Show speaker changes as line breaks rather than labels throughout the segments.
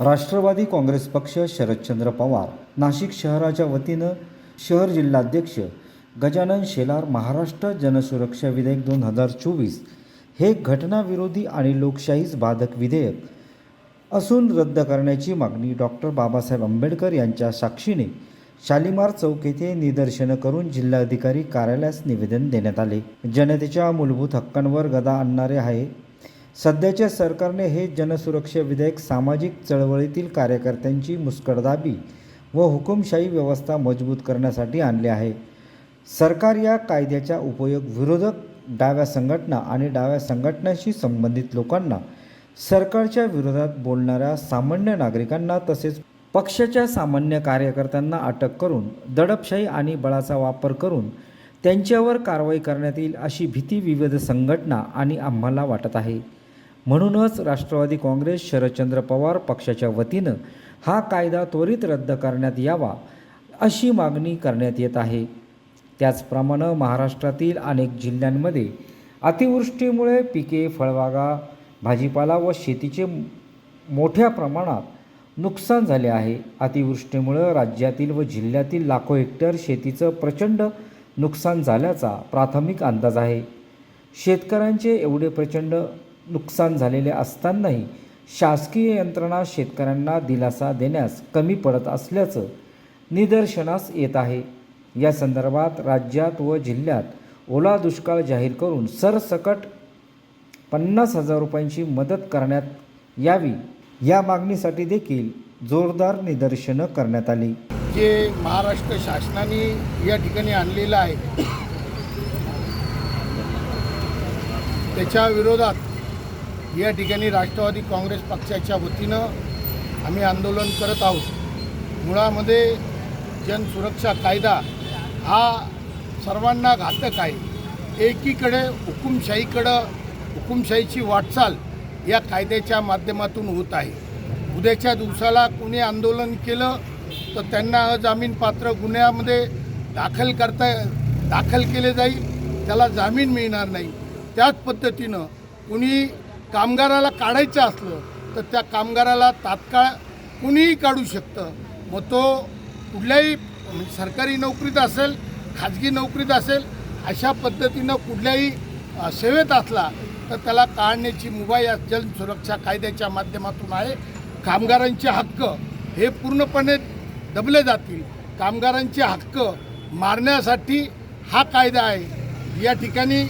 राष्ट्रवादी काँग्रेस पक्ष शरदचंद्र पवार नाशिक शहराच्या वतीनं शहर जिल्हाध्यक्ष गजानन शेलार महाराष्ट्र जनसुरक्षा विधेयक दोन हजार चोवीस हे घटनाविरोधी आणि लोकशाहीस बाधक विधेयक असून रद्द करण्याची मागणी डॉक्टर बाबासाहेब आंबेडकर यांच्या साक्षीने शालिमार चौक येथे निदर्शनं करून जिल्हाधिकारी कार्यालयास निवेदन देण्यात आले. जनतेच्या मूलभूत हक्कांवर गदा आणणारे आहे सध्याच्या सरकारने हे जनसुरक्षा विधेयक सामाजिक चळवळीतील कार्यकर्त्यांची मुस्कटदाबी व हुकुमशाही व्यवस्था मजबूत करण्यासाठी आणले आहे. सरकार या कायद्याचा उपयोग विरोधक डाव्या संघटना आणि डाव्या संघटनाशी संबंधित लोकांना सरकारच्या विरोधात बोलणाऱ्या सामान्य नागरिकांना तसेच पक्षाच्या सामान्य कार्यकर्त्यांना अटक करून दडपशाही आणि बळाचा वापर करून त्यांच्यावर कारवाई करण्यात येईल अशी भीती विविध संघटना आणि आम्हाला वाटत आहे. म्हणूनच राष्ट्रवादी काँग्रेस शरदचंद्र पवार पक्षाच्या वतीनं हा कायदा त्वरित रद्द करण्यात यावा अशी मागणी करण्यात येत आहे. त्याचप्रमाणे महाराष्ट्रातील अनेक जिल्ह्यांमध्ये अतिवृष्टीमुळे पिके फळबागा भाजीपाला व शेतीचे मोठ्या प्रमाणात नुकसान झाले आहे. अतिवृष्टीमुळे राज्यातील व जिल्ह्यातील लाखो हेक्टर शेतीचं प्रचंड नुकसान झाल्याचा प्राथमिक अंदाज आहे. शेतकऱ्यांचे एवढे प्रचंड नुकसान झालेले असतानाही शासकीय यंत्रणा शेतकऱ्यांना दिलासा देण्यास कमी पडत असल्याचं निदर्शनास येत आहे. या संदर्भात राज्यात व जिल्ह्यात ओला दुष्काळ जाहीर करून सरसकट पन्नास हजार रुपयांची मदत करण्यात यावी या मागणीसाठी देखील जोरदार निदर्शनं करण्यात आली.
जे महाराष्ट्र शासनाने या ठिकाणी आणलेलं आहे त्याच्या विरोधात या ठिकाणी राष्ट्रवादी काँग्रेस पक्षाच्या वतीनं आम्ही आंदोलन करत आहोत. मुळामध्ये जनसुरक्षा कायदा हा सर्वांना घातक आहे. एकीकडे हुकुमशाहीकडं हुकुमशाहीची वाटचाल या कायद्याच्या माध्यमातून होत आहे. उद्याच्या दिवसाला कोणी आंदोलन केलं तर त्यांना अजामीनपात्र गुन्ह्यामध्ये दाखल करता दाखल केले जाईल. त्याला जामीन मिळणार नाही. त्याच पद्धतीनं कुणी कामगाराला काढायचं असलं तर त्या कामगाराला तात्काळ कुणीही काढू शकतं. मग तो कुठल्याही म्हणजे सरकारी नोकरीत असेल खाजगी नोकरीत असेल अशा पद्धतीनं कुठल्याही सेवेत असला तर त्याला काढण्याची मुभा या जनसुरक्षा कायद्याच्या माध्यमातून आहे. कामगारांचे हक्क हे पूर्णपणे दबले जातील. कामगारांचे हक्क मारण्यासाठी हा कायदा आहे. या ठिकाणी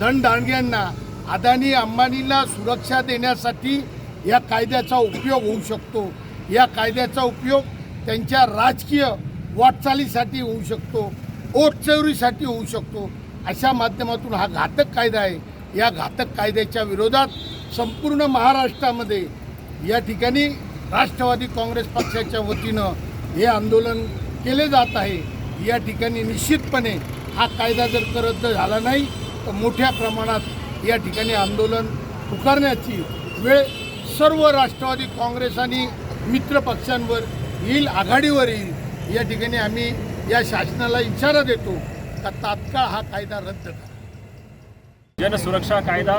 धनदांडग्यांना अदानी अंबानीला सुरक्षा देण्यासाठी या कायद्याचा उपयोग होऊ शकतो. या कायद्याचा उपयोग त्यांच्या राजकीय वाटचालीसाठी होऊ शकतो ओटचौरीसाठी होऊ शकतो. अशा माध्यमातून हा घातक कायदा आहे. या घातक कायद्याच्या विरोधात संपूर्ण महाराष्ट्रामध्ये या ठिकाणी राष्ट्रवादी काँग्रेस पक्षाच्या वतीनं हे आंदोलन केले जात आहे. या ठिकाणी निश्चितपणे हा कायदा जर करत रद्द झाला नाही तर मोठ्या प्रमाणात या ठिकाणी आंदोलन पुकारण्याची वेळ सर्व राष्ट्रवादी काँग्रेस आणि मित्र पक्षांवर येईल आघाडीवर येईल या ठिकाणी आम्ही या शासनाला इशारा देतो का तात्काळ हा कायदा रद्द करा.
जनसुरक्षा कायदा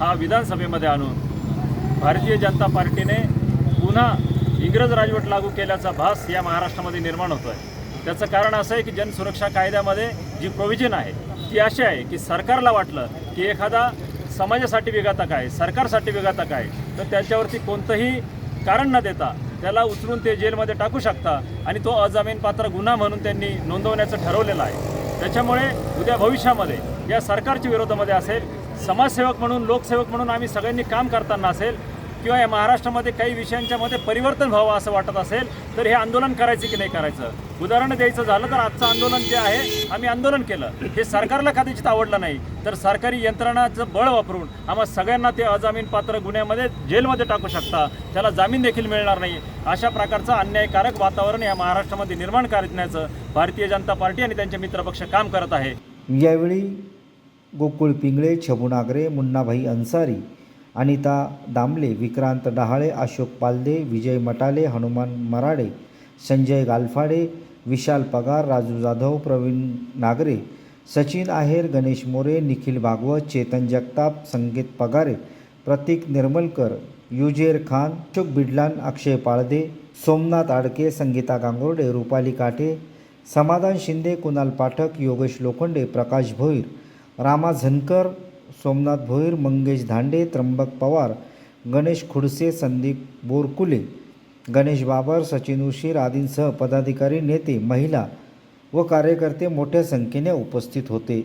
हा विधानसभेमध्ये आणून भारतीय जनता पार्टीने पुन्हा इंग्रज राजवट लागू केल्याचा भास या महाराष्ट्रामध्ये निर्माण होतो आहे त्याचं कारण असं आहे की जनसुरक्षा कायद्यामध्ये जी प्रोव्हिजन आहे ती अशी आहे की सरकारला वाटलं की एखादा समाजासाठी विघातक आहे सरकारसाठी विघातक आहे तर त्याच्यावरती कोणतंही कारण न देता त्याला उचलून ते जेलमध्ये टाकू शकता आणि तो अजामीनपात्र गुन्हा म्हणून त्यांनी नोंदवण्याचं ठरवलेलं आहे. त्याच्यामुळे उद्या भविष्यामध्ये या सरकारच्या विरोधामध्ये असेल समाजसेवक म्हणून लोकसेवक म्हणून आम्ही सगळ्यांनी काम करताना असेल किंवा या महाराष्ट्रामध्ये काही विषयांच्या मध्ये परिवर्तन व्हावं असं वाटत असेल तर हे आंदोलन करायचं की नाही करायचं? उदाहरण द्यायचं झालं तर आजचं आंदोलन जे आहे आम्ही आंदोलन केलं. हे सरकारला कदाचित आवडलं नाही. तर सरकारी यंत्रणाचं बळ वापरून आम्हा सगळ्यांना ते अजामीन पात्र गुन्ह्यामध्ये जेलमध्ये टाकू शकता. त्याला जामीन देखील मिळणार नाही. अशा प्रकारचं अन्यायकारक वातावरण या महाराष्ट्रामध्ये निर्माण करण्याचं भारतीय जनता पार्टी आणि त्यांचे मित्रपक्ष काम करत आहे.
यावेळी गोकुळ पिंगळे छबू नागरे मुन्नाभाई अन्सारी अनिता दामले विक्रांत डहाळे अशोक पालदे विजय मटाले हनुमान मराडे संजय गालफाडे विशाल पगार राजू जाधव प्रवीण नागरे सचिन आहेर गणेश मोरे निखिल भागवत चेतन जगताप संगीत पगारे प्रतीक निर्मलकर युजेर खान अशोक बिडलान अक्षय पाळदे सोमनाथ आडके संगीता गांगुर्डे रुपाली काटे समाधान शिंदे कुणाल पाठक योगेश लोखंडे प्रकाश भोईर रामा झनकर सोमनाथ भोईर मंगेश धांडे त्र्यंबक पवार गणेश खुडसे संदीप बोरकुले गणेश बाबर सचिन उशीर आदींसह पदाधिकारी नेते महिला व कार्यकर्ते मोठ्या संख्येने उपस्थित होते.